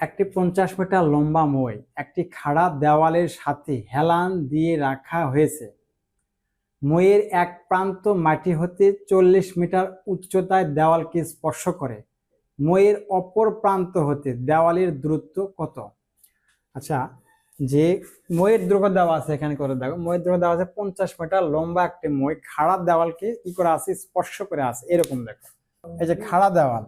একটি পঞ্চাশ মিটার লম্বা মই, একটি খাড়া দেওয়ালের সাথে হেলান দিয়ে রাখা হয়েছে। মইয়ের এক প্রান্ত মাটি হতে চল্লিশ মিটার উচ্চতায় দেওয়ালকে স্পর্শ করে। মইয়ের অপর প্রান্ত হতে দেওয়ালের দূরত্ব কত? আচ্ছা যে মইয়ের দৈর্ঘ্য দেওয়া আছে এখানে করে দেখো। মইয়ের দৈর্ঘ্য দেওয়া আছে পঞ্চাশ মিটার লম্বা একটি মই, খাড়া দেওয়ালকে কি করে আছে? স্পর্শ করে আছে। এরকম দেখো। এই যে খাড়া দেওয়াল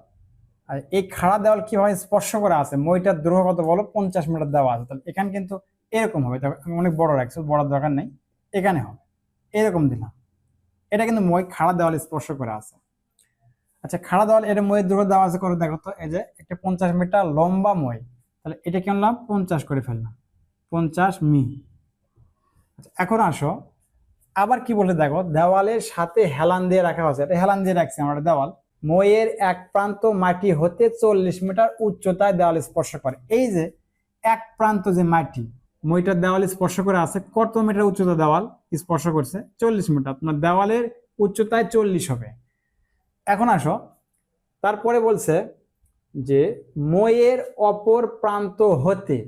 আর এই খাড়া দেওয়াল কীভাবে স্পর্শ করে আছে? মইটার দৈর্ঘ্য কত বলো? পঞ্চাশ মিটার দেওয়া আছে। তাহলে এখানে কিন্তু এরকম হবে। দেখো, আমি অনেক বড় রাখছি বড় দরকার নেই। এখানে হবে। এরকম দিলাম। এটা কিন্তু মই খাড়া দেওয়াল স্পর্শ করে আছে। আচ্ছা খাড়া দেওয়াল এটা মইয়ের দৈর্ঘ্য দেওয়া আছে করে দেখো তো। এই যে একটা পঞ্চাশ মিটার লম্বা মই। তাহলে এটা কি আনলাম? পঞ্চাশ করে ফেললাম। পঞ্চাশ মি। আচ্ছা, এখন আসো। আবার কি বলে দেখো? দেওয়ালের সাথে হেলান দিয়ে রাখা হয়েছে। এটা হেলান দিয়ে রাখছি আমরা দেওয়াল। মইয়ের এক প্রান্ত মাটি হতে চল্লিশ মিটার উচ্চতায় দেওয়াল স্পর্শ করে। এই যে এক প্রান্ত যে মাটি, মইটার দেওয়াল স্পর্শ করে আছে, কত মিটার উচ্চতা দেওয়াল স্পর্শ করছে? চল্লিশ মিটার। তোমার দেওয়ালের উচ্চতায় চল্লিশ হবে। এখন আসো। তারপরে বলছে যে মইয়ের অপর প্রান্ত হতে,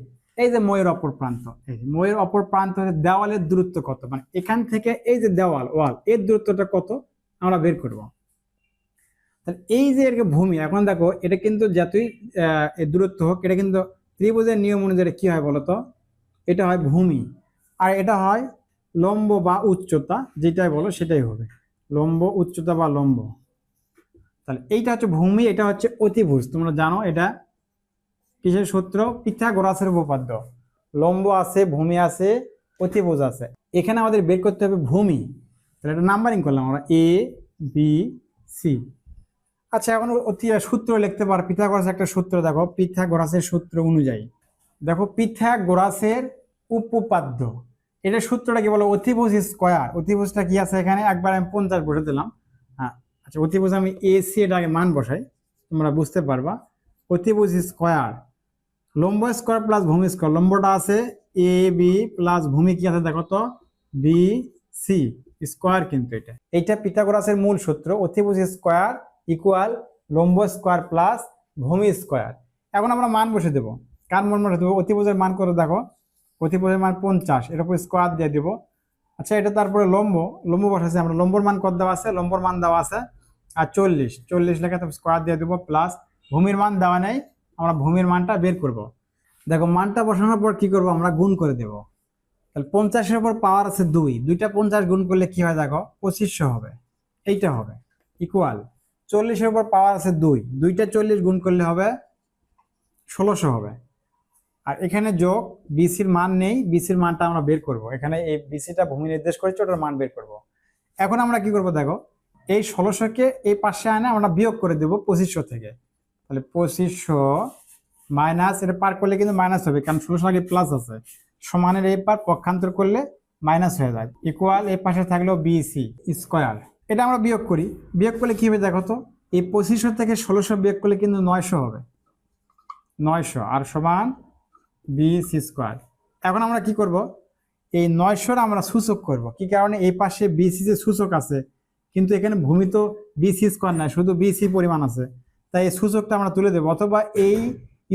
এই যে ময়ের অপর প্রান্ত, এই যে ময়ের অপর প্রান্ত দেওয়ালের দূরত্ব কত? মানে এখান থেকে এই যে দেওয়াল, ওয়াল, এর দূরত্বটা কত? আমরা বের করব। এই যে এর ভূমি, এখন দেখো এটা কিন্তু যতই দূরত্ব হোক, এটা কিন্তু ত্রিভুজের নিয়ম অনুযায়ী কি হয় বলতো? এটা হয় ভূমি। আর এটা হয় লম্ব বা উচ্চতা, যেটাই বলো সেটাই হবে। লম্ব, উচ্চতা বা লম্ব। তাহলে এইটা হচ্ছে ভূমি, এটা হচ্ছে অতিভুজ। তোমরা জানো এটা কিসের সূত্র? পিথাগোরাসের উপপাদ্য। লম্ব আছে, ভূমি আছে, অতিভুজ আছে। এখানে আমাদের বের করতে হবে ভূমি। তাহলে এটা নাম্বারিং করলাম আমরা এ বি সি আচ্ছা এখন অতি সূত্র লিখতে পারো। পিথাগোরাস একটা সূত্র দেখো। পিথাগোরাসের সূত্র অনুযায়ী। দেখো, পিথাগোরাসের উপপাদ্য। এটা সূত্রটা কি বলো অতিভুজ স্কোয়ার। অতিভুজটা কি আছে এখানে? একবার আমি পঞ্চাশ বসে দিলাম। হ্যাঁ আচ্ছা অতিভুজ আমি এ, সি এটা আগে মান বসাই। তোমরা বুঝতে পারবা। অতিভুজ স্কোয়ার। লম্ব স্কোয়ার প্লাস ভূমি স্কোয়ার। লম্বটা আছে এ, বি প্লাস ভূমি কি আছে দেখো তো? B, C. স্কোয়ার কিন্তু এটা। এইটা পিথাগোরাসের মূল সূত্র। অতিভুজ স্কোয়ার ইকুয়াল লম্ব স্কোয়ার প্লাস ভূমি স্কোয়ার এখন আমরা মান বসে দেবো। কার মান বসে দেবো? অতিভুজের মান করে দেখো। অতিভুজের মান পঞ্চাশ, এর স্কোয়ার দিয়ে দেবো। আচ্ছা এটা তারপরে লম্ব। লম্ব বসাচ্ছি আমরা। লম্বর মান কত দেওয়া আছে? লম্বর মান দেওয়া আছে আর চল্লিশ। চল্লিশ লেখা তো স্কোয়ার দিয়ে দেবো প্লাস ভূমির মান দেওয়া নেই। আমরা ভূমির মানটা বের করব। দেখো, মানটা বসানোর পর কি করব? আমরা গুণ করে দেব। তাহলে পঞ্চাশের উপর পাওয়ার আছে দুই। দুইটা পঞ্চাশ গুণ করলে কি হয় দেখো? পঁচিশশো হবে। এইটা হবে। ইকুয়াল চল্লিশের উপর পাওয়ার আছে দুই। দুইটা চল্লিশ গুণ করলে হবে ষোলোশো হবে। আর এখানে যোগ বিসির মান নেই বিসির মানটা আমরা বের করব। এখানে এই বিসিটা ভূমি নির্দেশ করেছে, ওটার মান বের করব। এখন আমরা কি করব দেখো, এই ষোলোশোকে এই পাশে আনে আমরা বিয়োগ করে দেবো পঁচিশশো থেকে। তাহলে পঁচিশশো মাইনাস, এটা পার করলে কিন্তু মাইনাস হবে, কারণ ষোলোশো আগে প্লাস আছে। সমানের এই পার পক্ষান্তর করলে মাইনাস হয়ে যায়। ইকুয়াল এই পাশে থাকলেও বিসি স্কোয়ার এটা আমরা বিয়োগ করি। বিয়োগ করলে কি হবে দেখো তো? এই পঁচিশশো থেকে ষোলোশো বিয়োগ করলে কিন্তু নয়শো হবে। নয়শো, আর সমান বিসি স্কোয়ার। এখন আমরা কি করব? এই নয়শোর আমরা সূচক করব। কি কারণে? এই পাশে বিসি যে সূচক আছে, কিন্তু এখানে ভূমি তো বিসি স্কোয়ার নাই শুধু বিসি পরিমাণ আছে। তাই এই সূচকটা আমরা তুলে দেবো, অথবা এই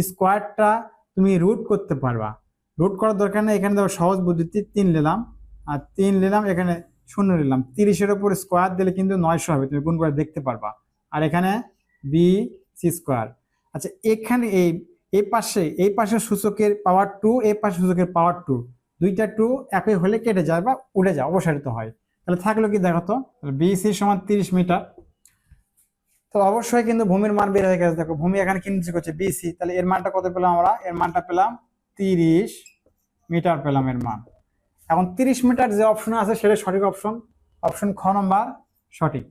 স্কোয়ারটা তুমি রুট করতে পারবা। রুট করার দরকার নেই, এখানে দেখো সহজ বুদ্ধিতে তিন নিলাম। আর তিন নিলাম, এখানে শূন্য নিলাম। তিরিশের ওপর স্কোয়ার দিলে কিন্তু নয়শো হবে, তুমি গুণ করে দেখতে পারবা। আর এখানে বি সি স্কোয়ার আচ্ছা এখানে এই এই পাশে, এই পাশের সূচকের পাওয়ার টু এই পাশের সূচকের পাওয়ার টু দুইটা টু একই হলে কেটে যায় বা উড়ে যায়, অবসারিত হয়। তাহলে থাকল কি দেখো তো? বিসি সমান তিরিশ মিটার। তো অবশ্যই কিন্তু ভূমির মান বের হয়ে গেছে। দেখো, ভূমি এখানে কি নির্দেশ করছে? বিসি তাহলে এর মানটা কত পেলাম আমরা? এর মানটা পেলাম তিরিশ মিটার পেলাম এর মান। এখন তিরিশ মিটার যে অপশন আছে সেটা সঠিক অপশন অপশন খ নম্বর সঠিক।